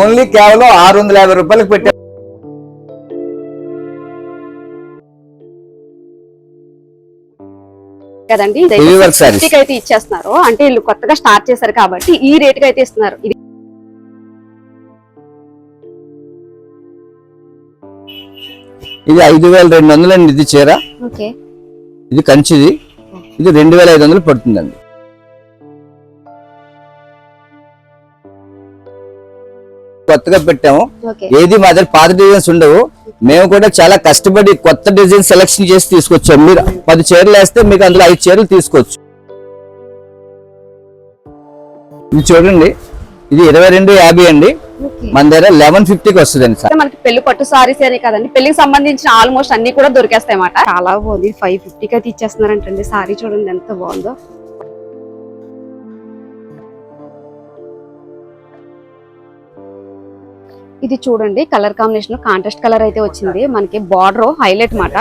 Only కేవలం ఆరు వందల యాభై రూపాయలకు పెట్టాం కదండి అయితే ఇచ్చేస్తున్నారు. అంటే వీళ్ళు కొత్తగా స్టార్ట్ చేశారు కాబట్టి ఈ రేట్కి అయితే ఇస్తున్నారు. ఇది ఇది ఐదు వేల రెండు వందలు అండి ఇది చీర. ఇది కంచిది. ఇది రెండు వేల ఐదు వందలు పడుతుందండి. కొత్తగా పెట్టాము. ఏది మా దగ్గర పాత డిజైన్స్ ఉండవు. మేము కూడా చాలా కష్టపడి కొత్త డిజైన్ సెలెక్షన్ చేసి తీసుకొచ్చాం మీరు పది చీరలు వేస్తే మీకు అందులో ఐదు చీరలు తీసుకోవచ్చు. ఇది చూడండి. ఇది ఇరవై రెండు యాభై అండి. మన దగ్గర లెవెన్ ఫిఫ్టీకి వస్తుందండి సార్. అంటే మనకి పెళ్ళి పట్టు సారీస్ అనే కదండి. పెళ్ళికి సంబంధించిన ఆల్మోస్ట్ అన్ని కూడా దొరికేస్తాయి అన్నమాట. చాలా బాగుంది. ఫైవ్ ఫిఫ్టీకి అయితే ఇచ్చేస్తున్నారంటండి. సారీ చూడండి ఎంత బాగుందో. ఇది చూడండి కలర్ కాంబినేషన్ కాంట్రాస్ట్ కలర్ అయితే వచ్చింది. మనకి బార్డర్ హైలైట్ మాట.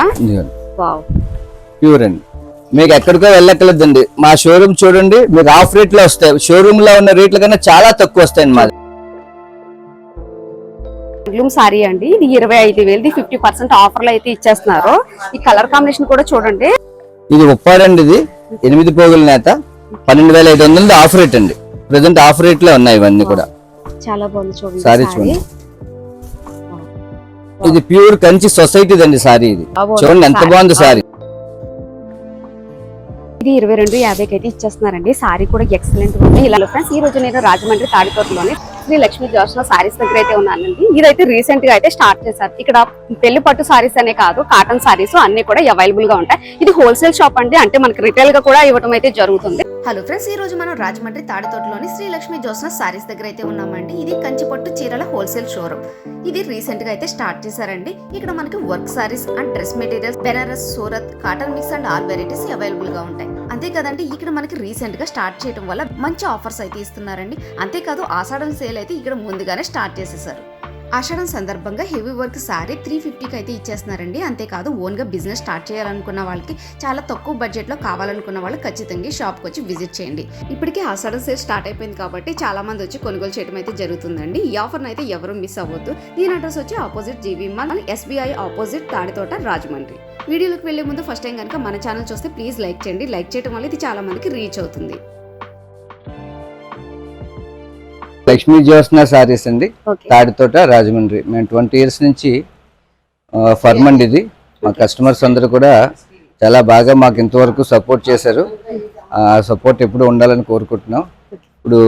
వావ్. ప్యూర్ అండి. మీకు ఎక్కడికో వెళ్ళక్కర్లేదండి. మా షోరూమ్ చూడండి మీకు ఆఫ్ రేట్లో వస్తాయి. షోరూమ్లో ఉన్న రేట్ల కన్నా చాలా తక్కువ వస్తాయండి మాది హ్యాండ్లూమ్ సారీ అండి. ఇది ఇరవై ఐదు వేలది ఫిఫ్టీ పర్సెంట్ ఆఫర్లు అయితే ఇచ్చేస్తున్నారు. ఈ కలర్ కాంబినేషన్ కూడా చూడండి. ఇది ఉప్పాడండి ఇది. ఎనిమిది పోగుల నేత. పన్నెండు వేల ఐదు వందలది ఆఫ్ రేట్ అండి. ప్రజెంట్ ఆఫ్ రేట్లో ఉన్నాయి ఇవన్నీ కూడా. చాలా బాగుంది చూడండి సారీ. చూడండి. ఇది ప్యూర్ కంచి సొసైటీ అండి సారీ ఇది. చూడండి ఎంత. బాగుంది సారీ. ఇది ఇరవై రెండు యాభైకి అయితే ఇచ్చేస్తున్నారండి. సారీ కూడా ఎక్సలెంట్ ఉంది. ఇలా ఫ్రెండ్స్ ఈ రోజు నేను రాజమండ్రి తాడితోటలోని శ్రీ లక్ష్మీ జోషన సారీస్ దగ్గర అయితే ఉన్నానండి. ఇదైతే రీసెంట్గా అయితే స్టార్ట్ చేశారు. ఇక్కడ పెళ్ళి పట్టు సారీస్ అనే కాదు కాటన్ సారీస్ అన్ని కూడా అవైలబుల్గా ఉంటాయి. ఇది హోల్సేల్ షాప్ అండి అంటే మనకి రిటైల్గా కూడా ఇవ్వడం అయితే జరుగుతుంది. హలో ఫ్రెండ్స్ ఈ రోజు మనం రాజమండ్రి తాడితోటలోని శ్రీలక్ష్మి జోస్న సారీస్ దగ్గర అయితే ఉన్నామండి. ఇది కంచిపట్టు చీరల హోల్సేల్ షోరూమ్ ఇది రీసెంట్గా అయితే స్టార్ట్ చేశారండి. ఇక్కడ మనకి work sarees and dress materials Benares Surat cotton mix and all varieties అవైలబుల్గా ఉంటాయి. అంతే కదండి ఇక్కడ మనకి రీసెంట్గా స్టార్ట్ చేయడం వల్ల మంచి ఆఫర్స్ అయితే ఇస్తున్నారండి. అంతేకాదు ఆషాఢం సేల్ అయితే ఇక్కడ ముందుగానే స్టార్ట్ చేసేసారు. ఆషాఢం సందర్భంగా హెవీ వర్క్ సారీ త్రీ ఫిఫ్టీకి అయితే ఇచ్చేస్తున్నారండి. అంతేకాదు ఓన్గా బిజినెస్ స్టార్ట్ చేయాలనుకున్న వాళ్ళకి చాలా తక్కువ బడ్జెట్లో కావాలనుకున్న వాళ్ళు ఖచ్చితంగా షాప్కి వచ్చి విజిట్ చేయండి. ఇప్పటికే ఆషాఢం సేల్ స్టార్ట్ అయిపోయింది కాబట్టి చాలా మంది వచ్చి కొనుగోలు చేయడం అయితే జరుగుతుందండి. ఈ ఆఫర్ని అయితే ఎవరు మిస్ అవ్వద్దు. దీని అడ్రస్ వచ్చి opposite GV mall SBI opposite Tadithota Rajahmundry. వీడియోలోకి వెళ్ళే ముందు ఫస్ట్ టైం కనుక మన ఛానల్ చూస్తే ప్లీజ్ లైక్ చేయండి. లైక్ చేయడం వల్ల ఇది చాలా మందికి రీచ్ అవుతుంది. లక్ష్మీ జ్యోత్స్న సారీస్ అండి. తాడితోట రాజమండ్రి. మేము ట్వంటీ ఇయర్స్ నుంచి ఫర్మ్ అండి ఇది. మా కస్టమర్స్ అందరూ కూడా చాలా బాగా మాకు ఇంతవరకు సపోర్ట్ చేశారు. ఆ సపోర్ట్ ఎప్పుడు ఉండాలని కోరుకుంటున్నాం. ఇప్పుడు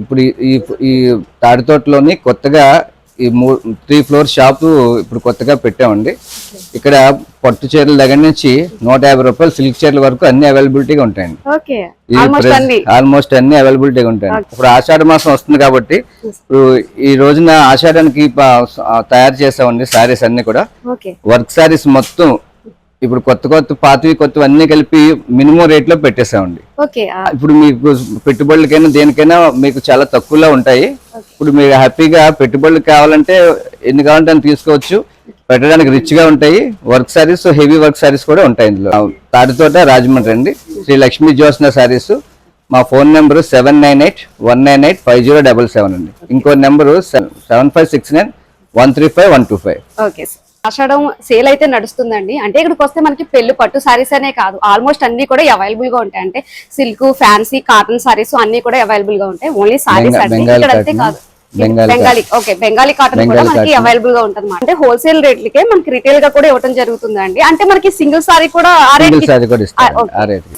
ఇప్పుడు ఈ ఈ తాడితోటలోని కొత్తగా ఈ మూ త్రీ ఫ్లోర్ షాపు ఇప్పుడు కొత్తగా పెట్టామండి. ఇక్కడ పట్టు చీరల దగ్గర నుంచి నూట యాభై రూపాయలు సిల్క్ చీరల వరకు అన్ని అవైలబిలిటీగా ఉంటాయండి. ఆల్మోస్ట్ అన్ని అవైలబిలిటీగా ఉంటాయి ఇప్పుడు ఆషాఢ మాసం వస్తుంది కాబట్టి ఇప్పుడు ఈ రోజున ఆషాఢానికి తయారు చేసామండి సారీస్ అన్ని కూడా. వర్క్ సారీస్ మొత్తం ఇప్పుడు కొత్త కొత్త పాతవి కొత్తవి అన్ని కలిపి మినిమం రేట్లో పెట్టేసామండి. ఓకే ఇప్పుడు మీకు పెట్టుబడులకైనా దేనికైనా మీకు చాలా తక్కువలో ఉంటాయి. ఇప్పుడు మీరు హ్యాపీగా పెట్టుబడులు కావాలంటే ఎన్ని కావాలంటే అన్ని తీసుకోవచ్చు. పెట్టడానికి రిచ్గా ఉంటాయి. Work sarees heavy work sarees కూడా ఉంటాయి ఇందులో. తాడితోట రాజమండ్రి అండి. శ్రీ లక్ష్మీ జ్యోత్స్న సారీస్. మా phone number seven nine eight one nine eight five zero double seven అండి. ఇంకో number seven five six nine one three five one two five. Okay ఆషాఢం సేల్ అయితే నడుస్తుందండి. అంటే ఇక్కడికి వస్తే మనకి పెళ్ళి పట్టు సారీస్ అనే కాదు. ఆల్మోస్ట్ అన్ని కూడా అవైలబుల్గా ఉంటాయి. అంటే సిల్క్ ఫ్యాన్సీ కాటన్ సారీస్ అన్ని కూడా అవైలబుల్గా ఉంటాయి. ఓన్లీ సారీస్ బెంగాలీ ఇక్కడ అంతే కాదు. బెంగాలీ ఓకే బెంగాలీ కాటన్ కూడా మనకి. అవైలబుల్గా ఉంటుంది అంటే హోల్సేల్ రేట్లకే మనకి రిటైల్గా కూడా ఇవ్వడం జరుగుతుంది అండి అంటే మనకి సింగిల్ సారీ కూడా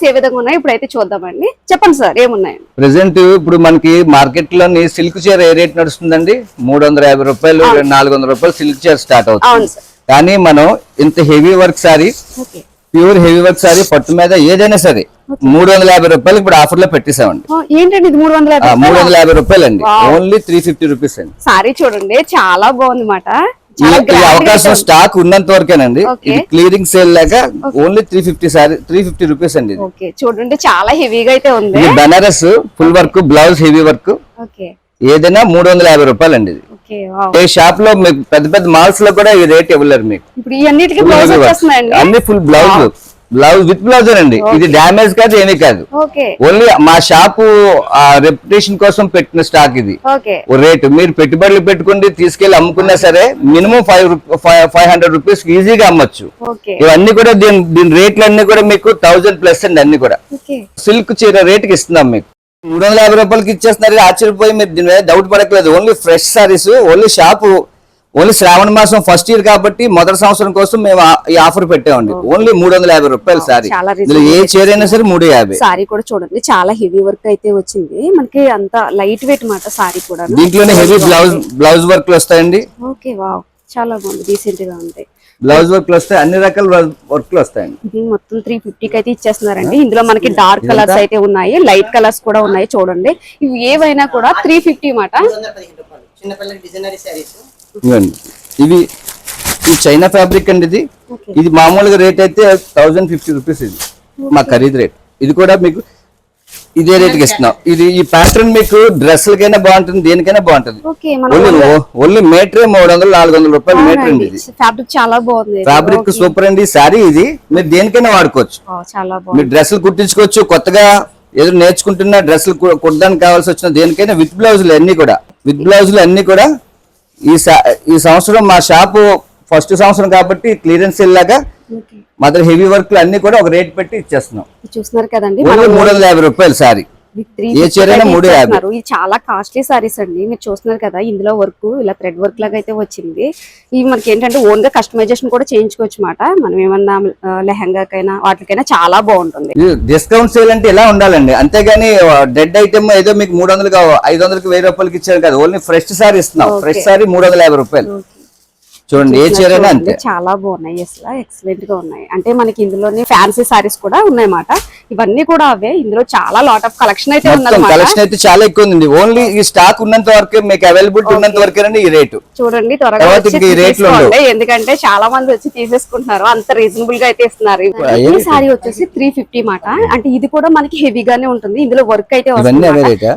ఏ విధంగా ఉన్నాయి? ఇప్పుడైతే చూద్దామండి. చెప్పండి సార్ ఏమున్నాయండి? ప్రెసెంట్ ఇప్పుడు మనకి మార్కెట్లోని సిల్క్ చీర ఏ రేట్ నడుస్తుందండి? మూడు వందల యాభై రూపాయలు నాలుగు వందల రూపాయలు సిల్క్ చీర స్టార్ట్ అవును అవుతుంది సార్. కానీ మనం ఇంత heavy work sari pure heavy work sari పట్టు మీద ఏదైనా సరే మూడు వందల యాభై రూపాయలు ఇప్పుడు ఆఫర్లో పెట్టేసామండి. ఏంటండి మూడు వందల యాభై రూపాయలు? అండి. ఓన్లీ త్రీ ఫిఫ్టీ రూపీస్ అండి. సారీ చూడండి చాలా బాగుంది మాట ఈ అవకాశం. స్టాక్ ఉన్నంత వరకేనండి. ఇది క్లియరింగ్ సేల్ లాగా only three fifty sari three fifty rupees అండి చూడండి చాలా హెవీగా అయితే ఉంది. Banaras full work blouse heavy work ఏదైనా మూడు వందల యాభై రూపాయలు అండి ఇది. ఏ షాప్లో మీకు పెద్ద పెద్ద మాల్స్లో కూడా ఈ రేట్ ఇవ్వలేరు మీకు. ఇప్పుడు Full బ్లౌజ్. వచ్చేస్తున్నాయండి. అన్ని full blouse blouse with blouse అండి. ఇది డ్యామేజ్ కాదు ఏమీ కాదు. ఓన్లీ మా షాపు రెప్యుటేషన్ కోసం పెట్టిన స్టాక్ ఇది. రేటు మీరు పెట్టుబడులు పెట్టుకుంటే తీసుకెళ్ళి అమ్ముకున్నా సరే minimum five five hundred rupees ఈజీగా అమ్మొచ్చు. ఇవన్నీ కూడా దీని దీని రేట్లు అన్ని కూడా మీకు థౌజండ్ ప్లస్ అండి అన్ని కూడా. సిల్క్ చీర రేటుకి ఇస్తున్నాం మీకు. మూడు వందల యాభై రూపాయలకి ఇచ్చేస్తున్నారు. ఆశ్చర్యపోయి మీరు దీని మీద డౌట్ పడట్లేదు only fresh sarees only shop only శ్రావణ మాసం ఫస్ట్ ఇయర్ కాబట్టి మొదటి సంవత్సరం కోసం మేము ఈ ఆఫర్ పెట్టామండి. ఓన్లీ మూడు వందల యాభై రూపాయలు సారీ ఏ చీర అయినా సరే మూడు యాభై. సారీ కూడా చూడండి. చాలా హెవీ వర్క్ అయితే వచ్చింది. మనకి అంత లైట్ వెయిట్ మాట సారీ కూడా దీంట్లోనే హెవీ బ్లౌజ్ బ్లౌజ్ వర్క్లు వస్తాయండి. ఓకే వావ్ చాలా బాగుంది డీసెంట్గా ఉంది బ్లౌజ్ వర్క్లు వస్తాయి అన్ని రకాల వర్క్లు వస్తాయండి. ఇది మొత్తం త్రీ ఫిఫ్టీకి అయితే ఇచ్చేస్తున్నారండి. ఇందులో మనకి డార్క్ కలర్స్ అయితే ఉన్నాయి లైట్ కలర్స్ కూడా ఉన్నాయి చూడండి. ఇవి ఏవైనా కూడా త్రీ ఫిఫ్టీ మాట. ఇవి ఈ చైనా ఫ్యాబ్రిక్ అండి ఇది. ఇది మామూలుగా రేట్ అయితే థౌజండ్ ఫిఫ్టీ రూపీస్ ఇది. మా ఖరీదు రేట్ ఇది కూడా మీకు ఇదే రేట్కి ఇస్తున్నాం. ఇది ఈ ప్యాటర్న్ మీకు డ్రెస్లకైనా బాగుంటుంది దేనికైనా బాగుంటుంది. ఓన్లీ మీటరే మూడు వందలు నాలుగు వందల రూపాయలు మీటర్ అండి ఫ్యాబ్రిక్ చాలా బాగుంది. ఫ్యాబ్రిక్ సూపర్ అండి. శారీ ఇది మీరు దేనికైనా వాడుకోవచ్చు. Oh, మీరు డ్రెస్సులు కుట్టించుకోవచ్చు కొత్తగా ఏదో నేర్చుకుంటున్న డ్రెస్సులు కుట్టడానికి కావాల్సి వచ్చిన దేనికైనా విత్ బ్లౌజులు అన్ని కూడా. విత్ బ్లౌజులు అన్ని కూడా ఈ ఈ సంవత్సరం మా షాపు ఫస్ట్ సంవత్సరం కాబట్టి క్లియరెన్స్ లాగా Okay. మదర్ హెవీ వర్క్లు అన్ని కూడా ఒక రేట్ పెట్టి ఇచ్చేస్తున్నాం. చూస్తున్నారు కదండి మూడు వందల యాభై రూపాయలు సారీ. ఏ చీరైనా మూడు యాభై. ఇచ్చేస్తున్నారు. ఇది చాలా కాస్ట్లీ సారీస్ అండి. మీరు చూస్తున్నారు కదా ఇందులో వర్క్ ఇలా థ్రెడ్ వర్క్ లాగా అయితే వచ్చింది. ఇవి మనకి ఏంటంటే ఓన్గా కస్టమైజేషన్ కూడా చేయించుకోవచ్చు మాట మనం ఏమన్నా లెహంగాకైనా వాటికైనా చాలా బాగుంటుంది. డిస్కౌంట్ సేల్ అంటే ఇలా ఉండాలండి. అంతేగాని డెడ్ ఐటమ్ ఏదో మీకు మూడు వందలు ఐదు వందలకి వెయ్యి రూపాయలకి ఇచ్చారు కదా ఓన్లీ ఫ్రెష్ సారీ ఇస్తున్నాం. ఫ్రెష్ సారీ మూడు వందల యాభై రూపాయలు. చూడండి ఏ చీరైనా అంతే. చాలా బాగున్నాయి అసలు ఎక్సలెంట్గా ఉన్నాయి. అంటే మనకి ఇందులోనే ఫ్యాన్సీ సారీస్ కూడా ఉన్నాయన్నమాట. ఇవన్నీ కూడా అవే. ఇందులో చాలా లాట్ ఆఫ్ కలెక్షన్ అయితే కలెక్షన్ అయితే చాలా ఎక్కువ ఉంది ఓన్లీ ఈ స్టాక్ ఉన్నంత వరకే మీకు అవైలబిలిటీ ఉన్నంత వరకేనండి ఈ రేటు చూడండి త్వరగా ఎందుకంటే చాలా మంది వచ్చి తీసేసుకుంటున్నారు. అంత రీజనబుల్గా అయితే ఇస్తున్నారు. ఈ సారీ వచ్చేసి త్రీ ఫిఫ్టీ మాట. అంటే ఇది కూడా మనకి హెవీగానే ఉంటుంది. ఇందులో వర్క్ అయితే?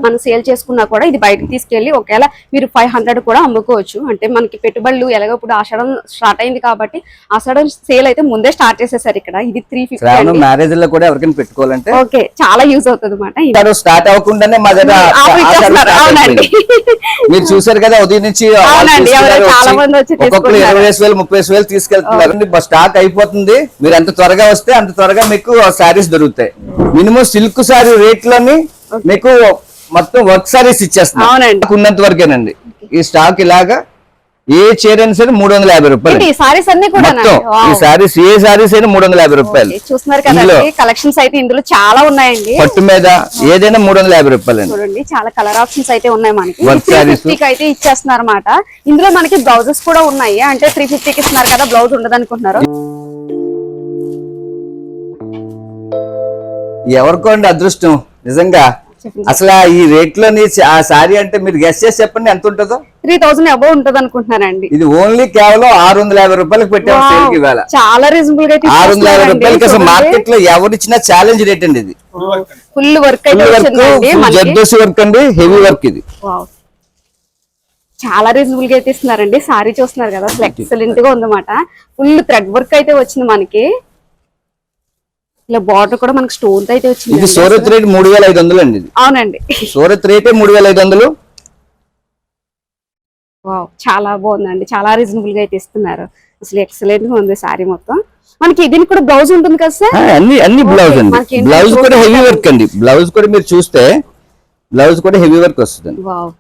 మనం సేల్ చేసుకున్నా కూడా ఇది బయటకు తీసుకెళ్ళి ఒకవేళ మీరు ఫైవ్ హండ్రెడ్ కూడా అమ్ముకోవచ్చు. అంటే మనకి పెట్టుబడులు ఎలాగో ఇప్పుడు ఆషాఢం స్టార్ట్ అయింది కాబట్టి ఆషాఢం సేల్ అయితే ముందే స్టార్ట్ చేసేసారు ఇక్కడ. ఇది త్రీ ఫిఫ్టీ మ్యారేజ్లో కూడా ఎవరికైనా పెట్టుకోవాలంటే ఓకే చాలా యూజ్ అవుతుంది అనమాట స్టార్ట్ అవ్వకుండానే మా దగ్గర. మీరు చూసారు కదా ఉదయం నుంచి ఒక్కొక్కరు. ఇరవై వేలు ముప్పై వేలు తీసుకెళ్తున్నారు స్టాక్ అయిపోతుంది. మీరు ఎంత త్వరగా వస్తే అంత త్వరగా మీకు శారీస్ దొరుకుతాయి. మినిమం సిల్క్ శారీ రేట్లని మీకు మొత్తం వర్క్ శారీస్ ఇచ్చేస్తున్నాం అవునండి. స్టాక్ ఉన్నంత వరకేనండి. ఈ స్టాక్ ఇలాగా ఏ చీర అయినా సరే మూడు వందల యాభై రూపాయలు. ఏంటి సారీస్ అన్ని కూడా ఈ శారీస్ ఏ శారీస్ అయినా మూడు వందల యాభై రూపాయలు. చూస్తున్నారు కదండి కలెక్షన్స్ అయితే ఇందులో చాలా ఉన్నాయండి. పట్టు మీద ఏదైనా మూడు వందల యాభై రూపాయలు చూడండి చాలా కలర్ ఆప్షన్స్ అయితే ఉన్నాయి మనకి. త్రీ. ఫిఫ్టీకి అయితే ఇచ్చేస్తున్నారు అనమాట ఇందులో మనకి బ్లౌజెస్ కూడా ఉన్నాయి. అంటే త్రీ ఫిఫ్టీకి ఇస్తున్నారు కదా బ్లౌజ్ ఉండదు అనుకుంటున్నారు ఎవరికో అండి అదృష్టం నిజంగా. అసలు ఈ రేట్లోని ఆ సారీ అంటే మీరు గెస్ట్ చేసి చెప్పండి ఎంత ఉంటుందో? త్రీ థౌసండ్ అబౌవ్ ఉంటది అనుకుంటున్నారండి ఇది ఓన్లీ కేవలం ఆరు వందల యాభై రూపాయలకి పెట్టాము Wow. సేల్కి ఇవాళ. చాలా రీజనబుల్గా ఆరు వందల యాభై రూపాయలకి అసలు మార్కెట్లో ఎవరిచ్చినా ఛాలెంజ్ రేట్ అండి ఇది. ఫుల్ వర్క్ జర్దోసి వర్క్ అండి హెవీ వర్క్ ఇది. చాలా రీజనబుల్గా అయితే ఇస్తున్నారండి. సారీ చూస్తున్నారు కదా అసలు ఎక్సలెంట్గా ఉందన్నమాట. ఫుల్ థ్రెడ్ వర్క్ అయితే వచ్చింది మనకి. ఇలా బార్డర్ కూడా మనకి స్టోన్ అయితే ఇది వచ్చింది సూరత్ రేట్ మూడు వేల ఐదు వందలు అండి ఇది. అవునండి. సూరత్ రేటే మూడు వేల ఐదు వందలు? చాలా బాగుందండి. చాలా రీజనబుల్గా అయితే ఇస్తున్నారు. అసలు ఎక్సలెంట్గా ఉంది సారీ మొత్తం. మనకి దీనికి కూడా బ్లౌజ్ ఉంటుంది కదా సార్? అన్ని అన్ని బ్లౌజ్ అండి. బ్లౌజ్ కూడా హెవీ వర్క్ అండి. బ్లౌజ్ కూడా మీరు చూస్తే బ్లౌజ్ కూడా హెవీ వర్క్ వస్తుంది వావ్.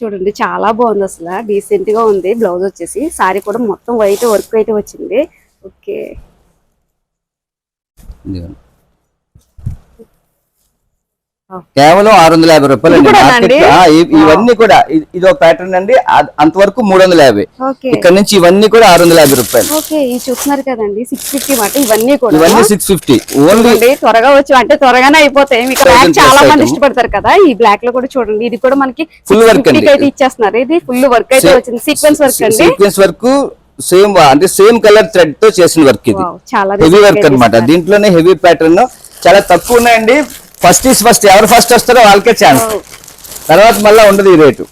చూడండి చాలా బాగుంది అసలు. డీసెంట్గా ఉంది. బ్లౌజ్ వచ్చేసి. సారీ కూడా మొత్తం వైట్ వర్క్ అయితే వచ్చింది. ఓకే. కేవలం ఆరు వందల యాభై రూపాయలు ఇవన్నీ కూడా ఇది ఒక ప్యాటర్న్ అండి. అంతవరకు మూడు వందల యాభై ఇక్కడ నుంచి ఇవన్నీ కూడా ఆరు వందల యాభై రూపాయలు. చూస్తున్నారు కదండి సిక్స్ ఫిఫ్టీ మాట ఇవన్నీ కూడా. ఇవన్నీ సిక్స్ ఫిఫ్టీ ఓన్లీ త్వరగా వచ్చి అంటే త్వరగానే అయిపోతాయి. మీకు చాలా మంది. ఇష్టపడతారు కదా ఈ బ్లాక్లో కూడా చూడండి. ఇది కూడా మనకి Full work 650 కి అండి. అయితే ఇచ్చేస్తున్నారు. ఇది ఫుల్ వర్క్ అయితే వచ్చింది. సీక్వెన్స్ వర్క్ అండి. సీక్వెన్స్ వర్క్ సేమ్ అంటే సేమ్ కలర్ థ్రెడ్తో చేసిన వర్క్ ఇది. హెవీ వర్క్ ఇస్తారు. దీంట్లోనే హెవీ ప్యాటర్న్ చాలా తక్కువ ఉన్నాయండి. ఫస్ట్ ఈస్ ఫస్ట్ ఎవరు ఫస్ట్ వస్తారో వాళ్ళకే ఛాన్స్. తర్వాత మళ్ళీ ఉండదు ఈ రేటు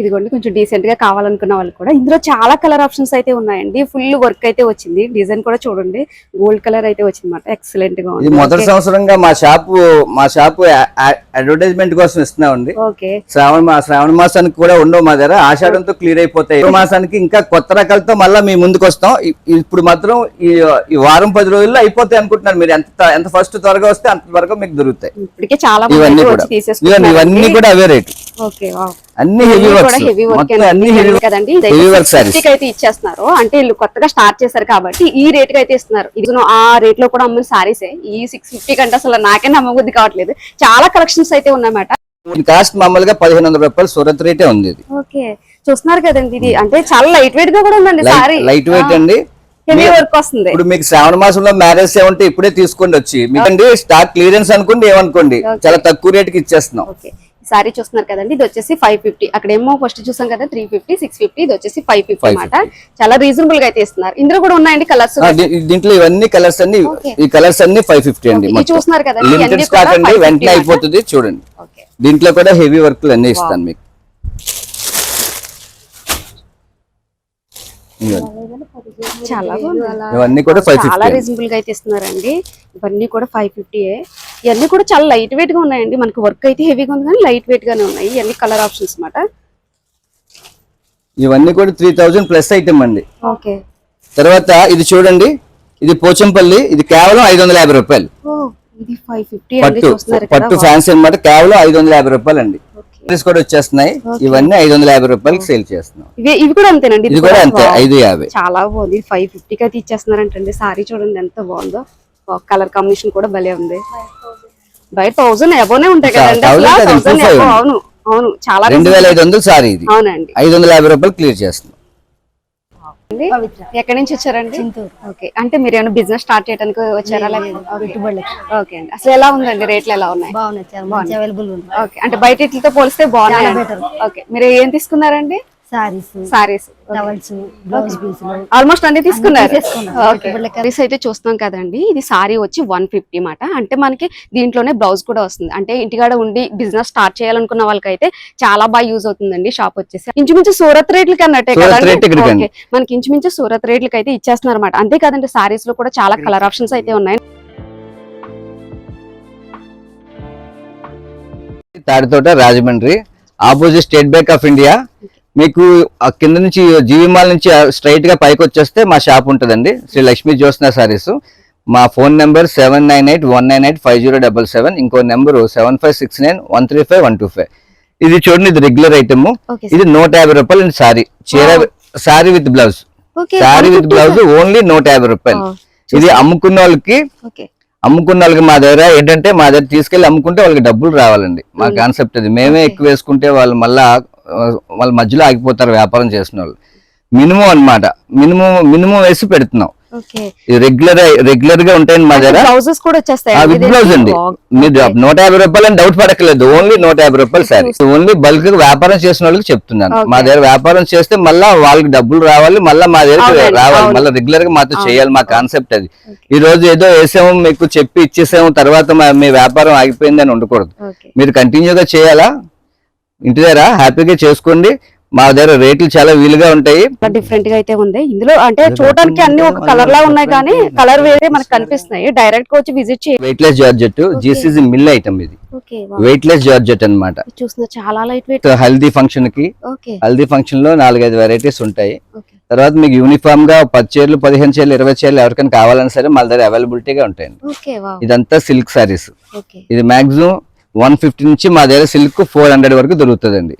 ఇదిగోండి కొంచెం డీసెంట్గా కావాలనుకున్న వాళ్ళు కూడా. ఇందులో చాలా కలర్ ఆప్షన్స్ అయితే ఉన్నాయండి. ఫుల్ వర్క్ అయితే వచ్చింది. డిజైన్ కూడా చూడండి. గోల్డ్ కలర్ అయితే వచ్చింది అనమాట ఎక్సలెంట్గా ఇది ఉంది. మొదటి సంవత్సరంగా మా షాపు మా షాపు అడ్వర్టైజ్మెంట్ కోసం ఇస్తున్నామండి. ఓకే శ్రావణ మా శ్రావణ మాసానికి కూడా ఉండవు మా దగ్గర. ఆషాఢంతో క్లియర్ అయిపోతాయి. మాసానికి ఇంకా కొత్త రకాలతో మళ్ళీ మీ ముందుకు వస్తాం. ఇప్పుడు మాత్రం ఈ ఈ వారం పది రోజుల్లో అయిపోతాయి అనుకుంటున్నారు మీరు. ఎంత ఎంత ఫస్ట్ త్వరగా వస్తే అంత త్వరగా మీకు దొరుకుతాయి. ఇప్పటికే చాలా ఇవన్నీ కూడా. ఇవన్నీ అవే రేటు ఓకే అన్ని హెవీ వర్క్ అన్ని హెవీ కదండి? హెవీ వర్క్ సారీస్ అయితే ఇచ్చేస్తున్నారు. అంటే వీళ్ళు కొత్తగా స్టార్ట్ చేశారు కాబట్టి ఈ రేట్కి అయితే ఇస్తున్నారు. ఇది ఆ రేట్లో కూడా అమ్మిన సారీసే ఈ సిక్స్ ఫిఫ్టీ కంటే అసలు నాకే నమ్మబుద్ధి కావట్లేదు. చాలా కలెక్షన్స్ అయితే ఉన్నాయన్నమాట. కాస్ట్ మామూలుగా పదిహేను వందల రూపాయలు సూరత్ రేటే ఉంది ఇది. ఓకే. చూస్తున్నారు కదండి ఇది. అంటే చాలా లైట్ వెయిట్గా కూడా ఉందండి సారీ లైట్ వెయిట్ అండి. హెవీ వర్క్ వస్తుంది. ఇప్పుడు మీకు శ్రావణ మాసంలో మ్యారేజ్ ఏ ఉంటే ఇప్పుడే తీసుకోండి వచ్చి. మీకండి స్టాక్ క్లియరెన్స్ అనుకోండి ఏమనుకోండి. చాలా తక్కువ రేట్కి ఇచ్చేస్తున్నాం. ఓకే సారీ చూస్తున్నారు కదండి ఇది వచ్చేసి ఫైవ్ ఫిఫ్టీ అక్కడేమో ఫస్ట్ చూసాం కదా త్రీ ఫిఫ్టీ సిక్స్ ఫిఫ్టీ ఇది వచ్చేసి ఫైవ్ ఫిఫ్టీ అన్నమాట. చాలా రీజనబుల్గా అయితే ఇస్తున్నారు. ఇందులో కూడా ఉన్నాయండి కలర్స్ దీంట్లో ఇవన్నీ కలర్స్ అన్ని. ఈ కలర్స్ అన్ని ఫైవ్ ఫిఫ్టీ అండి చూస్తున్నారు లిమిటెడ్ స్టాక్ కూడా అండి 550 వెంటనే. అయిపోతుంది చూడండి. దీంట్లో కూడా హెవీ వర్క్లు అన్ని ఇస్తాను మీకు. చాలా ఇవన్నీ కూడా చాలా రీజనబుల్గా అయితే ఇస్తున్నారండి. ఇవన్నీ కూడా ఫైవ్ ఫిఫ్టీ ఇవన్నీ కూడా చాలా లైట్ వెయిట్గా ఉన్నాయండి. మనకి వర్క్ అయితే హెవీగా ఉంది కానీ లైట్ వెయిట్ గానే ఉన్నాయి. ఇవన్నీ కలర్ ఆప్షన్స్ అన్నమాట. ఇవన్నీ కూడా త్రీ థౌజండ్ ప్లస్ ఐటమ్ అండి. ఓకే తర్వాత ఇది చూడండి. ఇది పోచంపల్లి. ఇది కేవలం ఐదు వందల యాభై రూపాయలు. ఫిఫ్టీ పట్టు పట్టు ఫ్యాన్సీ అన్నమాట. కేవలం ఐదు వందల యాభై రూపాయలు అండి కూడా వచ్చేస్తున్నాయి. ఇవన్నీ ఐదు వందల యాభై రూపాయలకి సేల్ చేస్తున్నాం. ఇవి కూడా అంతేనండి. ఇది కూడా అంతే. ఐదు యాభై. చాలా బాగుంది. ఫైవ్ ఫిఫ్టీకి అయితే ఇచ్చేస్తున్నారంటండి. సారీ చూడండి ఎంత బాగుందో. కలర్ కాంబినేషన్ కూడా భలే ఉంది. బయట థౌసండ్ అబోనే ఉంటాయి కదండి. అవును అవును. చాలా రెండు వేల ఐదు వందలు సారీ ఇది. అవునండి. ఐదు వందల యాభై రూపాయలు క్లియర్ చేస్తున్నాం? ఎక్కడి నుంచి వచ్చారండి? ఓకే. అంటే మీరు ఏమైనా బిజినెస్ స్టార్ట్ చేయడానికి వచ్చారా? ఓకే. అండి. అసలు ఎలా ఉందండి? రేట్లు ఎలా ఉన్నాయి? బాగున్నాయి ఓకే. అంటే బయట ఇట్లతో పోలిస్తే బాగున్నాయి? ఓకే. మీరు ఏం తీసుకున్నారండి? సారీస్ ఆల్మోస్ట్ అన్ని తీసుకున్నారు. సారీస్ అయితే చూస్తున్నాం కదండి. ఇది సారీ వచ్చి వన్ ఫిఫ్టీ మాట. అంటే మనకి దీంట్లోనే బ్లౌజ్ కూడా వస్తుంది. అంటే ఇంటికాడ ఉండి బిజినెస్ స్టార్ట్ చేయాలనుకున్న వాళ్ళకైతే చాలా బాగా యూజ్ అవుతుందండి. షాప్ వచ్చేసి. ఇంచుమించు సూరత్ రేట్లకి అన్నట్టే కదండి? మనకి ఇంచుమించు సూరత్ రేట్లకి అయితే ఇచ్చేస్తున్నారు అనమాట అంతే కదండి సారీస్లో కూడా చాలా కలర్ ఆప్షన్స్ అయితే ఉన్నాయి. Tadithota Rajahmundry opposite State Bank of India మీకు ఆ కింద నుంచి జీవి మాల్ నుంచి స్ట్రైట్గా పైకి వచ్చేస్తే మా షాప్ ఉంటుందండి. శ్రీ లక్ష్మీ జ్యోత్స్న సారీస్ మా phone number seven nine eight one nine eight five zero double seven ఇంకో number seven five six nine one three five one two five ఇది చూడండి ఇది రెగ్యులర్ ఐటమ్ ఇది నూట యాభై రూపాయలు అండి సారీ చీర sari with blouse sari with blouse only నూట యాభై రూపాయలు. ఇది అమ్ముకున్న వాళ్ళకి అమ్ముకున్న వాళ్ళకి మా దగ్గర ఏంటంటే మా దగ్గర తీసుకెళ్ళి అమ్ముకుంటే వాళ్ళకి డబ్బులు రావాలండి. మా కాన్సెప్ట్ అది. మేమే ఎక్కువ వేసుకుంటే వాళ్ళు మళ్ళా వాళ్ళ మధ్యలో ఆగిపోతారు వ్యాపారం చేసిన వాళ్ళు. మినిమం అన్నమాట. మినిమం మినిమం వేసి పెడుతున్నాం. రెగ్యులర్ రెగ్యులర్గా ఉంటాయండి మా దగ్గర. బ్లౌజెస్ కూడా వచ్చేస్తాయి? విత్ బ్లౌజ్ అండి. మీరు నూట యాభై రూపాయలు అని డౌట్ పడక్కలేదు ఓన్లీ నూట యాభై రూపాయలు సారీ ఓన్లీ బల్క్ వ్యాపారం చేసిన వాళ్ళకి చెప్తున్నాను. మా దగ్గర వ్యాపారం చేస్తే మళ్ళా వాళ్ళకి డబ్బులు రావాలి మళ్ళా మా దగ్గర రావాలి. మళ్ళీ రెగ్యులర్గా మాతో చేయాలి మా కాన్సెప్ట్ అది. ఈ రోజు ఏదో వేసాము మీకు చెప్పి ఇచ్చేసాము తర్వాత మా- వ్యాపారం ఆగిపోయింది అని ఉండకూడదు మీరు కంటిన్యూగా చేయాలా? ఇంటి దగ్గర హ్యాపీగా చేసుకోండి. మా దగ్గర రేట్లు చాలా వీలుగా ఉంటాయి. డిఫరెంట్గా అయితే ఉంది. ఇందులో అంటే చూడడానికి అన్ని ఒక కలర్ లా ఉన్నాయి కానీ కలర్ వేరే మనకు కనిపిస్తున్నాయి. డైరెక్ట్గా వచ్చి విజిట్ చేయ weight less georgette GCG mill item ఇది. వెయిట్ లెస్ జార్జెట్ అన్నమాట. చూస్తున్నా చాలా లైట్ వెయిట్ హల్దీ ఫంక్షన్కి హల్దీ ఫంక్షన్లో నాలుగైదు వెరైటీస్ ఉంటాయి. తర్వాత మీకు యూనిఫామ్గా పది చీరలు పదిహేను చీరలు ఇరవై చీరలు ఎవరికైనా కావాలన్నా సరే మా దగ్గర అవైలబిలిటీగా ఉంటాయండి. ఇదంతా సిల్క్ సారీస్ ఇది మాక్సిమం వన్ ఫిఫ్టీ నుంచి మా దగ్గర సిల్క్ ఫోర్ హండ్రెడ్ వరకు దొరుకుతుందండి.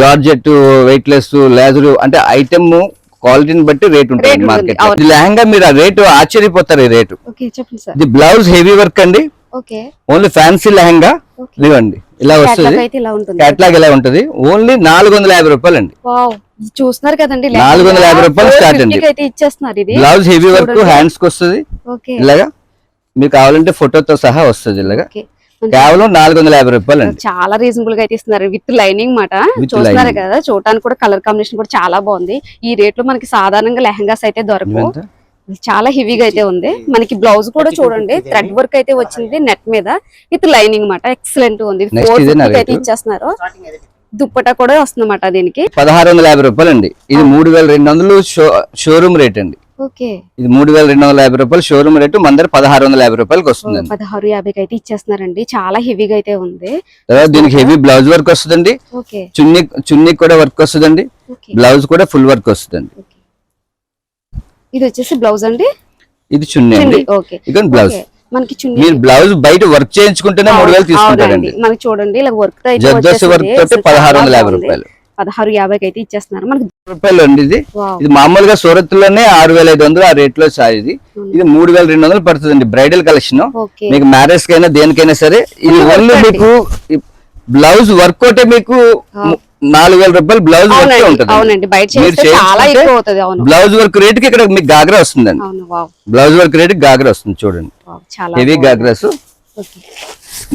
జార్జెట్ వెయిట్ లెస్ లేజర్ అంటే ఐటమ్ క్వాలిటీని బట్టి రేట్ ఉంటుంది మార్కెట్ లెహంగా మీరు ఆ రేటు ఆశ్చర్యపోతారు ఈ రేటు. ఇది బ్లౌజ్ హెవీ వర్క్ అండి. Only fancy lehenga. ఇదిగోండి ఇలా వస్తుంది. క్యాట్లాగ్ అయితే ఇలా ఉంటుంది. ఓన్లీ నాలుగు వందల యాభై రూపాయలు అండి. చూస్తున్నారు కదండి నాలుగు వందల యాభై రూపాయలు start అండి. 450 కి అయితే ఇచ్చేస్తున్నారు ఇది. Blouse heavy work. హ్యాండ్స్కి వస్తుంది. ఇలాగా? మీకు కావాలంటే ఫోటోతో సహా వస్తుంది ఇలాగా. కేవలం నాలుగు వందల యాభై రూపాయలు అండి చాలా రీజనబుల్గా అయితే ఇస్తున్నారు. విత్ లైనింగ్ మాట. చూస్తున్నారు. కదా? చూడటానికి కూడా కలర్ కాంబినేషన్ కూడా చాలా బాగుంది. ఈ రేట్లో మనకి సాధారణంగా లెహంగాస్ అయితే దొరకవు? చాలా హెవీగా అయితే ఉంది. మనకి బ్లౌజ్ కూడా చూడండి. థ్రెడ్ వర్క్ అయితే వచ్చింది నెట్ మీద. విత్ లైనింగ్ మాట. ఎక్సలెంట్ ఉంది. అయితే. ఇచ్చేస్తున్నారు. దుప్పటా కూడా వస్తుందన్నమాట దీనికి. పదహారు వందల యాభై రూపాయలు అండి ఇది మూడు వేల రెండు వందలు షో షోరూమ్ రేట్ అండి. ఇది మూడు వేల రెండు వందల యాభై రూపాయలు షోరూమ్ రేటు మన దగ్గర పదహారు వందల యాభై రూపాయలకి వస్తుందండి. పదహారు యాభైకి అయితే ఇచ్చేస్తున్నారండి. చాలా హెవీగా అయితే ఉంది. తర్వాత దీనికి హెవీ బ్లౌజ్ వర్క్ వస్తుందండి. చున్నీ చున్నీ కూడా వర్క్ వస్తుందండి. బ్లౌజ్ కూడా ఫుల్ వర్క్ వస్తుందండి. ఇది వచ్చేసి బ్లౌజ్ అండి? ఇది చున్నీ అండి. ఇక బ్లౌజ్ ఓకే. మనకి చున్నీ మీరు బ్లౌజ్ బయట వర్క్ చేయించుకుంటేనే మూడు వేలు తీసుకుంటారండి. మనకి చూడండి ఇలా వర్క్. వర్క్ తోటి పదహారు వందల యాభై. రూపాయలు. పదహారు యాభైకి అయితే ఇచ్చేస్తున్నారు. మనకి రూపాయలు అండి ఇది. ఇది మామూలుగా సూరత్లోనే ఆరు వేల ఐదు వందలు ఆ రేట్లో సార్ ఇది. ఇది మూడు వేల రెండు వందలు పడుతుందండి బ్రైడల్ కలెక్షన్. మీకు మ్యారేజ్ కైనా దేనికైనా సరే ఇది ఓన్లీ. మీకు బ్లౌజ్ వర్క్ ఒకటే మీకు నాలుగు వేల రూపాయలు బ్లౌజ్ వర్క్ ఉంటుంది బ్లౌజ్ వర్క్ రేట్కి ఇక్కడ మీకు గాగ్రా వస్తుందండి. బ్లౌజ్ వర్క్ రేట్ గాగ్రా వస్తుంది చూడండి. హెవీ. గాగ్రాస్.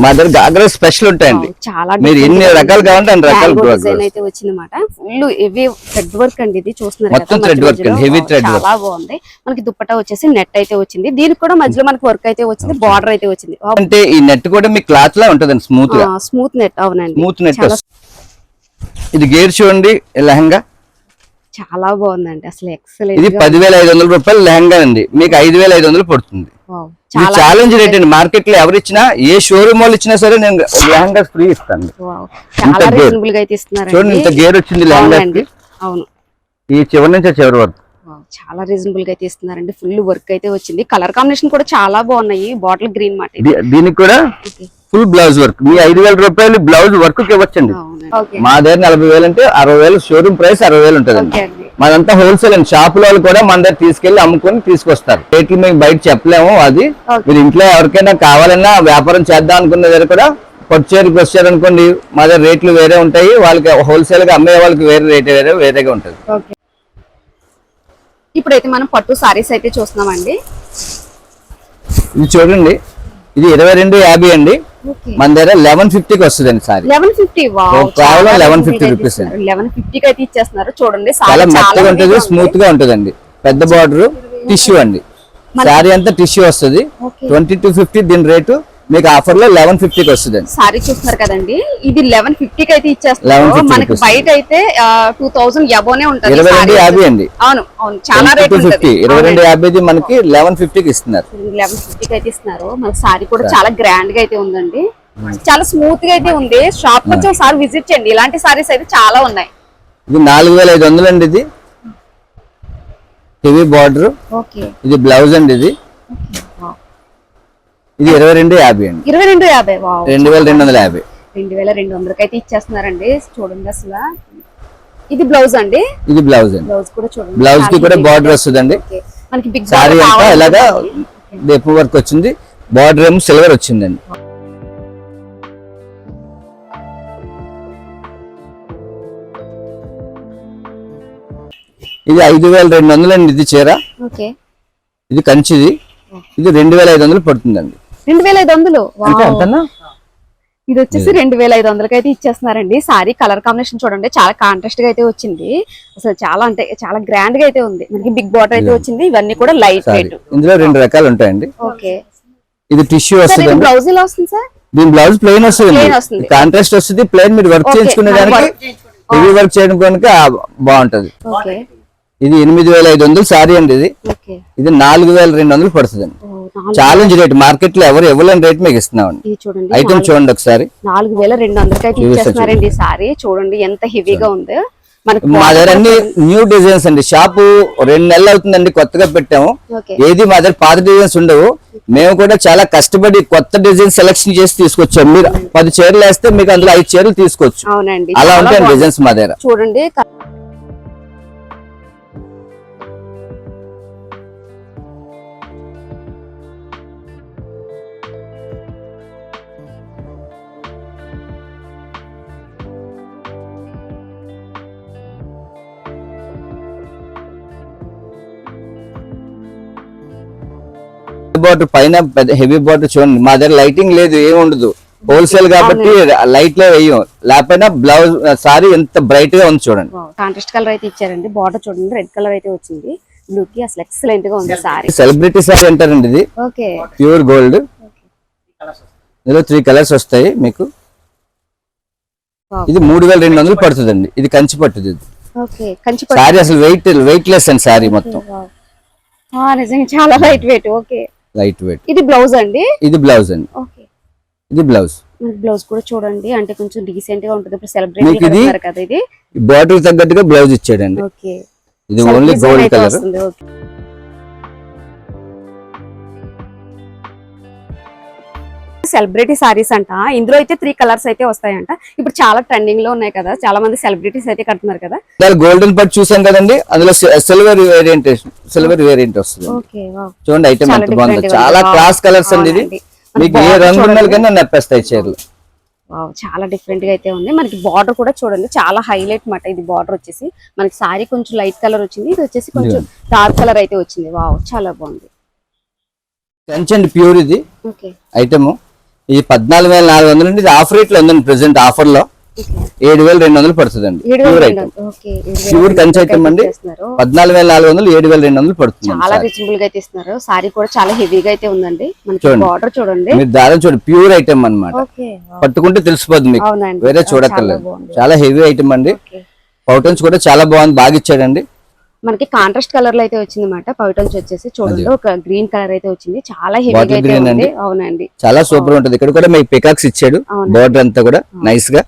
మా దగ్గర గాగ్రా స్పెషల్ ఉంటాయండి. చాలా మీరు ఎన్ని రకాలు కావాలంటే అన్ని రకాల అయితే వచ్చిందన్నమాట. ఫుల్ హెవీ థ్రెడ్ వర్క్ అండి ఇది. చూస్తున్నారు మొత్తం అండి, heavy వావ్, thread work. చాలా బాగుంది. మనకి దుప్పటా వచ్చేసి నెట్ అయితే వచ్చింది. దీనికి కూడా మధ్యలో మనకి వర్క్ అయితే వచ్చింది. బార్డర్ అయితే వచ్చింది. అంటే ఈ నెట్ కూడా మీకు క్లాత్ లా ఉంటదండి స్మూత్గా? స్మూత్ నెట్ అవునండి. స్మూత్ నెట్ ఇది గేర్ చూడండి లెహంగా. చాలా బాగుందండి. అసలు ఇది ఎక్సలెంట్ పదివేల ఐదు వందల రూపాయలు లెహంగా అండి మీకు ఐదు వేల ఐదు వందలు పడుతుంది. ఇది ఛాలెంజ్ రేట్ అండి మార్కెట్లో ఎవరు ఇచ్చినా ఏ షోరూమ్ వాళ్ళు ఇచ్చినా సరే నేను లెహంగా ఫ్రీ ఇస్తాను చూడండి ఇంత గేర్ వచ్చింది లెహంగా అవును. ఈ చివరి నుంచి చివరి వరకు. చాలా రీజనబుల్గా అయితే ఇస్తున్నారండి. ఫుల్ వర్క్ అయితే వచ్చింది. కలర్ కాంబినేషన్ కూడా చాలా బాగున్నాయి. బాటిల్ గ్రీన్ మాట దీనికి కూడా. ఫుల్ బ్లౌజ్ వర్క్ మీ ఐదు వేల రూపాయలు బ్లౌజ్ వర్క్ ఇవ్వచ్చండి. మా దగ్గర నలభై వేలు అంటే అరవై వేలు షోరూమ్ ప్రైస్ అరవై వేలు ఉంటుందండి. మాదంతా హోల్సేల్ అండి షాపుల వాళ్ళు కూడా మన దగ్గర తీసుకెళ్ళి అమ్ముకొని తీసుకొస్తారు. రేట్లు మేము బయట చెప్పలేము అది. మీరు ఇంట్లో ఎవరికైనా కావాలన్నా వ్యాపారం చేద్దాం అనుకున్న దగ్గర కూడా పట్టుచేరికి వచ్చారు అనుకోండి మా దగ్గర రేట్లు వేరే ఉంటాయి. వాళ్ళకి హోల్సేల్గా అమ్మే వాళ్ళకి వేరే రేట్ వేరే వేరేగా ఉంటుంది. ఓకే. ఇప్పుడైతే మనం పట్టు సారీస్ అయితే చూస్తున్నామండి. ఇది చూడండి. ఇది ఇరవై రెండు యాభై అండి. మన దగ్గర లెవెన్ ఫిఫ్టీకి వస్తుందండి సారీ. లెవెన్ ఫిఫ్టీ కేవలం 1150 rupees అండి. లెవెన్ ఫిఫ్టీకి అయితే ఇచ్చేస్తున్నారు. చూడండి చాలా మెత్తగా ఉంటుంది గా స్మూత్గా ఉంటుందండి. పెద్ద బార్డర్ టిష్యూ అండి. సారీ అంతా టిష్యూ వస్తుంది. ట్వంటీ టూ ఫిఫ్టీ దీని రేటు మీకు ఆఫర్లో లెవెన్ ఫిఫ్టీకి వస్తుందండి సారీ చూస్తున్నారు కదండి. ఇది లెవెన్ ఫిఫ్టీకి అయితే 1150 ఇచ్చేస్తున్నారు మనకి. బయట అయితే టూ థౌసండ్ ఎబోనే ఉంటుంది ఇరవై రెండు saree యాభై. అండి. అవును అవును. చాలా రేట్ ఫిఫ్టీ ఉంటుంది. ఇరవై రెండు యాభైది మనకి లెవెన్ ఫిఫ్టీకి ఇస్తున్నారు. లెవెన్ ఫిఫ్టీకి అయితే ఇస్తున్నారు. మనకి సారీ కూడా చాలా గ్రాండ్గా అయితే ఉందండి. చాలా స్మూత్గా అయితే ఉంది. షాప్ వచ్చి ఒకసారి విజిట్ చేయండి. ఇలాంటి సారీస్ అయితే చాలా ఉన్నాయి. ఇది నాలుగు వేల ఐదు వందలు అండి ఇది. హెవీ బార్డర్ ఇది బ్లౌజ్ అండి ఇది. ఇది ఇరవై రెండు యాభై అండి. ఇరవై రెండు యాభై రెండు వేల రెండు వందల యాభై. రెండు వేల రెండు వందలకి అయితే ఇచ్చేస్తున్నారండి. చూడండి అసలు. ఇది బ్లౌజ్ అండి? ఇది బ్లౌజ్ అండి. బ్లౌజ్ కూడా చూడండి. బ్లౌజ్కి కూడా. బార్డర్ వస్తుందండి. ఓకే. మనకి బిగ్ సారీ అంతా ఇలాగా దేపు వర్క్ వచ్చింది. బార్డర్ ఏమో సిల్వర్ వచ్చిందండి. ఇది ఐదు వేల రెండు వందలు అండి ఇది చీర. ఓకే. ఇది కంచిది. ఇది రెండు వేల ఐదు వందలు పడుతుందండి. రెండు వేల ఐదు వందలు. ఇది వచ్చేసి రెండు వేల ఐదు వందలకి అయితే ఇచ్చేస్తున్నారండి. సారీ కలర్ కాంబినేషన్ చూడండి చాలా కాంట్రాస్ట్గా అయితే వచ్చింది. అసలు చాలా అంటే చాలా గ్రాండ్గా అయితే ఉంది. మనకి బిగ్ బార్డర్ అయితే వచ్చింది. ఇవన్నీ కూడా లైట్ వెయిట్ ఇందులో రెండు రకాలు ఉంటాయండి. ఓకే ఇది టిష్యూ వస్తుందండి. బ్లౌజ్ ఎలా వస్తుంది సార్ దీని బ్లౌజ్ ప్లెయిన్ వస్తుంది. వస్తుంది. కాంట్రాస్ట్ వస్తుంది. ప్లెయిన్ మీరు వర్క్ చేయించుకునే దానికి హెవీ వర్క్ చేయడం కనుక బాగుంటది. ఓకే ఇది ఎనిమిది వేల ఐదు వందలు సారీ అండి ఇది. ఇది నాలుగు వేల రెండు వందలు ఓ, నాలుగు- ఛాలెంజ్ రేట్ మార్కెట్లో ఎవరు ఇవ్వలేని రేట్ మీకు ఇస్తున్నామండి. ఇది చూడండి ఐటమ్ చూడండి ఒకసారి. నాలుగు వేల రెండు వందలకి సారీ. చూడండి ఎంత హెవీగా ఉంది. మా దగ్గర అన్ని న్యూ డిజైన్స్ అండి. షాపు రెండు నెలలు అవుతుందండి కొత్తగా పెట్టాము. ఏది మా దగ్గర పాత డిజైన్స్ ఉండవు. మేము కూడా చాలా కష్టపడి కొత్త డిజైన్ సెలెక్షన్ చేసి తీసుకొచ్చాం మీరు పది చీరలు వేస్తే మీకు అందులో ఐదు చీరలు తీసుకోవచ్చు. అలా ఉంటాయి. డిజైన్స్ మా దగ్గర. చూడండి బార్డర్ పైన హెవీ బార్డర్ చూడండి. మా దగ్గర లైటింగ్ లేదు ఏమి ఉండదు. హోల్సేల్ కాబట్టి లైట్లో వేయం. లేకపోయినా బ్లౌజ్ సారీ ఎంత బ్రైట్గా ఉంది చూడండి. కాంట్రాస్ట్ కలర్ అయితే ఇచ్చారండి. బార్డర్ చూడండి రెడ్ కలర్ అయితే వచ్చింది. బ్లూ కి అసలు ఎక్సలెంట్గా ఉంది సారీ సెలబ్రిటీ సారీ అంటారండి ఇది. ఓకే ప్యూర్ గోల్డ్ ఇందులో త్రీ కలర్స్ వస్తాయి మీకు. ఇది మూడు వేల రెండు వందలు పడుతుందండి. ఇది కంచి పట్టుది శారీ అసలు వెయిట్ వెయిట్ లెస్ అండి శారీ మొత్తం. నిజంగా చాలా light weight okay light weight. ఇది బ్లౌజ్ అండి? ఇది బ్లౌజ్ అండి. ఓకే. ఇది బ్లౌజ్. బ్లౌజ్ కూడా చూడండి అంటే కొంచెం డీసెంట్గా ఉంటుంది. ఇప్పుడు సెలబ్రేట్ కదా ఇది. బార్డర్ తగ్గట్టుగా బ్లౌజ్ ఇచ్చాడండి. ఓకే. ఇది only gold colour celebrity sarees అంట. ఇందులో అయితే త్రీ కలర్స్ అయితే వస్తాయంట. ఇప్పుడు చాలా ట్రెండింగ్లో ఉన్నాయి కదా. చాలా మంది సెలబ్రిటీస్ అయితే కడుతున్నారు కదా. గోల్డెన్ పట్టు చూసాం కదండి. అందులో సిల్వర్ వేరియంట్ సిల్వర్ వేరియంట్ వస్తుంది. చూడండి ఐటమ్ చాలా ఎంత బాగుందో. క్లాస్ కలర్స్ అండి ఇది. మీకు ఏ రంగు కన్నా నప్పేస్తాయి చీరలు. వావ్ చాలా డిఫరెంట్గా అయితే ఉంది. మనకి బార్డర్ కూడా చూడండి. చాలా హైలైట్ మాట ఇది బార్డర్ వచ్చేసి. మనకి సారీ కొంచెం లైట్ కలర్ వచ్చింది. ఇది వచ్చేసి కొంచెం డార్క్ కలర్ అయితే వచ్చింది. వావ్ చాలా బాగుంది. కంచి అండి ప్యూర్ ఇది. ఓకే. ఐటమ్ ఇది పద్నాలుగు వేల నాలుగు వందలు అండి ఇది ఆఫ్ రేట్లో ఉందండి ప్రెసెంట్ ఆఫర్లో ఏడు వేల రెండు వందలు పడుతుందండి. ఏడు pure item pure Kanchi item అండి. పద్నాలుగు వేల నాలుగు వందలు ఏడు వేల రెండు వందలు పడుతుంది చాలా రీజనబుల్గా అయితే ఇస్తున్నారు. సారీ కూడా చాలా హెవీగా అయితే ఉందండి. బార్డర్ చూడండి. మీరు దారం చూడండి ప్యూర్ ఐటమ్ అన్నమాట. ఓకే పట్టుకుంటే తెలిసిపోద్ది మీకు. వేరే చూడక్కర్లేదు. చాలా హెవీ ఐటమ్ అండి. పౌటన్స్ కూడా చాలా బాగుంది. బాగా ఇచ్చాడండి. మనకి కాంట్రాస్ట్ కలర్లో అయితే వచ్చింది అనమాట పవిటన్స్ వచ్చేసి చూడండి ఒక గ్రీన్ కలర్ అయితే వచ్చింది. చాలా అయితే ఉంది. అండి. అవునండి. చాలా సూపర్ ఉంటది. ఇక్కడ కూడా మీకు పికాక్స్ ఇచ్చాడు. బోర్డర్ అంతా కూడా నైస్గా.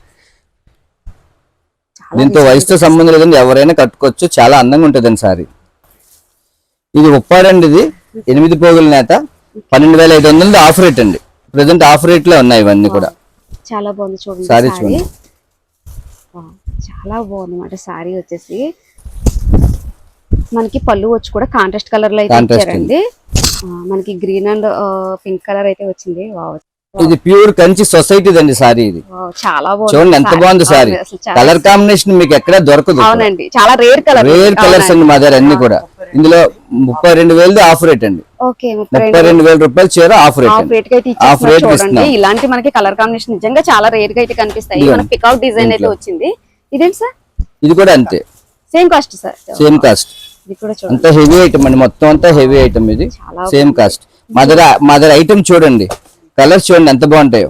దీంతో వయసుతో సంబంధం లేదండి. ఎవరైనా కట్టుకోవచ్చు. చాలా అందంగా ఉంటుందండి సారీ. ఇది ఉప్పాడండి ఇది. ఎనిమిది పోగుల నేత. పన్నెండు వేల ఐదు వందలు ఆఫ్ రేట్ అండి. ప్రజెంట్ ఆఫ్ రేట్లో ఉన్నాయి ఇవన్నీ కూడా. చాలా బాగుంది చూడండి సారీ చూడండి. చాలా బాగుంది అన్నమాట సారీ వచ్చేసి. మనకి పళ్ళు వచ్చి కూడా కాంట్రాస్ట్ కలర్లో అయితే ఇచ్చారండి. మనకి గ్రీన్ అండ్ పింక్ కలర్ అయితే వచ్చింది. వావ్ ఇది ప్యూర్ కంచి సొసైటీ అండి సారీ ఇది. చాలా బాగుంది చూడండి ఎంత. బాగుంది సారీ. కలర్ కాంబినేషన్ మీకు ఎక్కడ దొరకదు అవునండి చాలా రేర్ కలర్ రేర్ కలర్స్ అండి మా దగ్గర అన్ని కూడా. ఇందులో ముప్పై రెండు వేలది ఆఫ్ రేట్ అండి. ముప్పై రెండు వేల. రూపాయలు చీర ఆఫ్ రేట్ అండి. రేట్ ఇలాంటి మనకి కలర్ కాంబినేషన్ నిజంగా చాలా రేర్గా అయితే కనిపిస్తాయి. మన పికౌట్ డిజైన్ అయితే. వచ్చింది. ఇదేంటి సార్? ఇది కూడా అంతే. Same cost sir same cost అంతా హెవీ ఐటమ్ అండి. మొత్తం అంతా హెవీ ఐటమ్ ఇది. సేమ్ కాస్ట్ మా దగ్గర మా దగ్గర ఐటమ్ చూడండి. కలర్స్ చూడండి ఎంత బాగుంటాయో.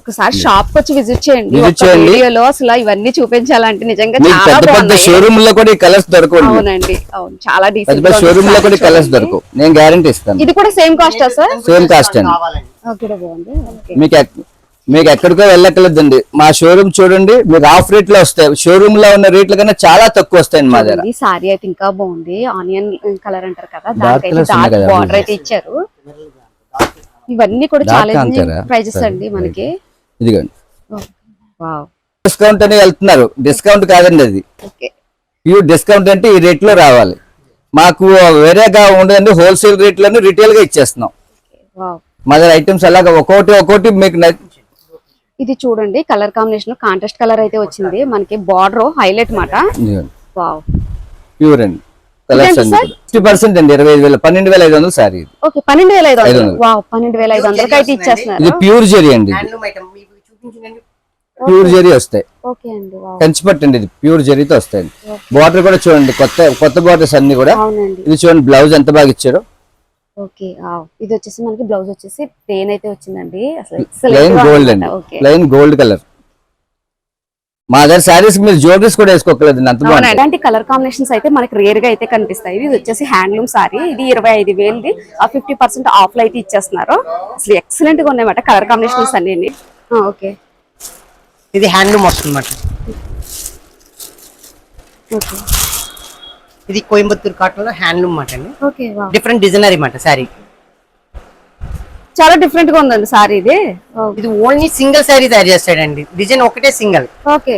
ఒకసారి షాప్కి వచ్చి విజిట్ చేయండి. ఒక్క చేయండి. వీడియోలో అసలు ఇవన్నీ చూపించాలంటే నిజంగా చాలా పెద్ద పెద్ద షోరూమ్లో కూడా ఈ కలర్స్ దొరకవు అవునండి. అవును. చాలా పెద్ద డీసెంట్ పెద్ద షోరూమ్లో కూడా కలర్స్ దొరకవు. నేను గ్యారంటీ ఇస్తాను. ఇది కూడా సేమ్ కాస్టా సార్ సేమ్ కాస్ట్ అండి. బాగుంది మీకు మీకు ఎక్కడికో వెళ్ళక్కర్లేదండి. మా షోరూమ్ చూడండి మీకు ఆఫ్ రేట్లో వస్తాయి. షోరూమ్లో ఉన్న రేట్ల కన్నా చాలా తక్కువ వస్తాయండి మా దగ్గర. ఈ సారీ అయితే ఇంకా బాగుంది. ఆనియన్ కలర్ అంటారు కదా బార్డర్ అయితే ఇచ్చారు. ఇవన్నీ కూడా చాలా? ప్రైజెస్ అండి మనకి. ఇదిగోండి. డిస్కౌంట్ అని వెళ్తున్నారు. డిస్కౌంట్ కాదండి అది. ప్యూర్ డిస్కౌంట్ అంటే ఈ రేట్లో రావాలి. మాకు వేరేగా ఉండదండి హోల్సేల్ రేట్లోనే రిటైల్గా ఇచ్చేస్తున్నాం. మా దగ్గర ఐటమ్స్ అలాగా ఒక్కొక్కటి ఒక్కొక్కటి మీకు ఇది చూడండి కలర్ కాంబినేషన్ కాంట్రాస్ట్ కలర్ అయితే వచ్చింది. మనకి బార్డర్ హైలైట్ మాట వావ్ ప్యూర్ అండి కలర్స్ పర్సెంట్ అండి ఇరవై ఐదు వేలు పన్నెండు వేల ఐదు వందలు సారీ ఇది. ఓకే పన్నెండు వేల ఐదు వందలు. వావ్ పన్నెండు వేల ఐదు వందలకి అయితే ఇచ్చేస్తున్నారు. ఇది ప్యూర్ జెరీ అండి ప్యూర్ జెరీ వస్తాయి. ఓకే అండి వావ్ కంచిపట్టు అండి ఇది ప్యూర్ జెరీతో వస్తాయి. బార్డర్ కూడా చూడండి కొత్త కొత్త బార్డర్స్ అన్ని కూడా. అవునండి. ఇది చూడండి బ్లౌజ్ ఎంత బాగా ఇచ్చారో. ఓకే. ఇది వచ్చేసి మనకి బ్లౌజ్ వచ్చేసి ప్లేన్ అయితే వచ్చిందండి. అసలు ప్లెయిన్ గోల్డ్. అండి. ఓకే. ప్లెయిన్ గోల్డ్ కలర్ మా దగ్గర శారీస్ మీరు జ్యువెలరీస్ కూడా వేసుకోకలేదు ఇలాంటి కలర్ కాంబినేషన్స్ అయితే మనకి రేర్గా అయితే కనిపిస్తాయి. ఇది వచ్చేసి హ్యాండ్లూమ్ సారీ ఇది ఇరవై ఐదు వేలది. ఆ ఫిఫ్టీ పర్సెంట్ ఆఫ్లో అయితే ఇచ్చేస్తున్నారు. అసలు ఎక్సలెంట్గా ఉన్నాయన్నమాట కలర్ కాంబినేషన్స్ అన్ని ఓకే. ఇది హ్యాండ్లూమ్ వస్తుంది అన్నమాట ఓకే. ఇది కోయంబత్తూర్ కాటన్లో హ్యాండ్లూమ్ మాట అండి. డిఫరెంట్ డిజైనరీ మాట సారీ చాలా డిఫరెంట్గా ఉందండి సారీ ఇది. ఇది ఓన్లీ సింగిల్ సారీ తయారు చేస్తాడండి. డిజైన్ ఒకటే సింగిల్. ఓకే.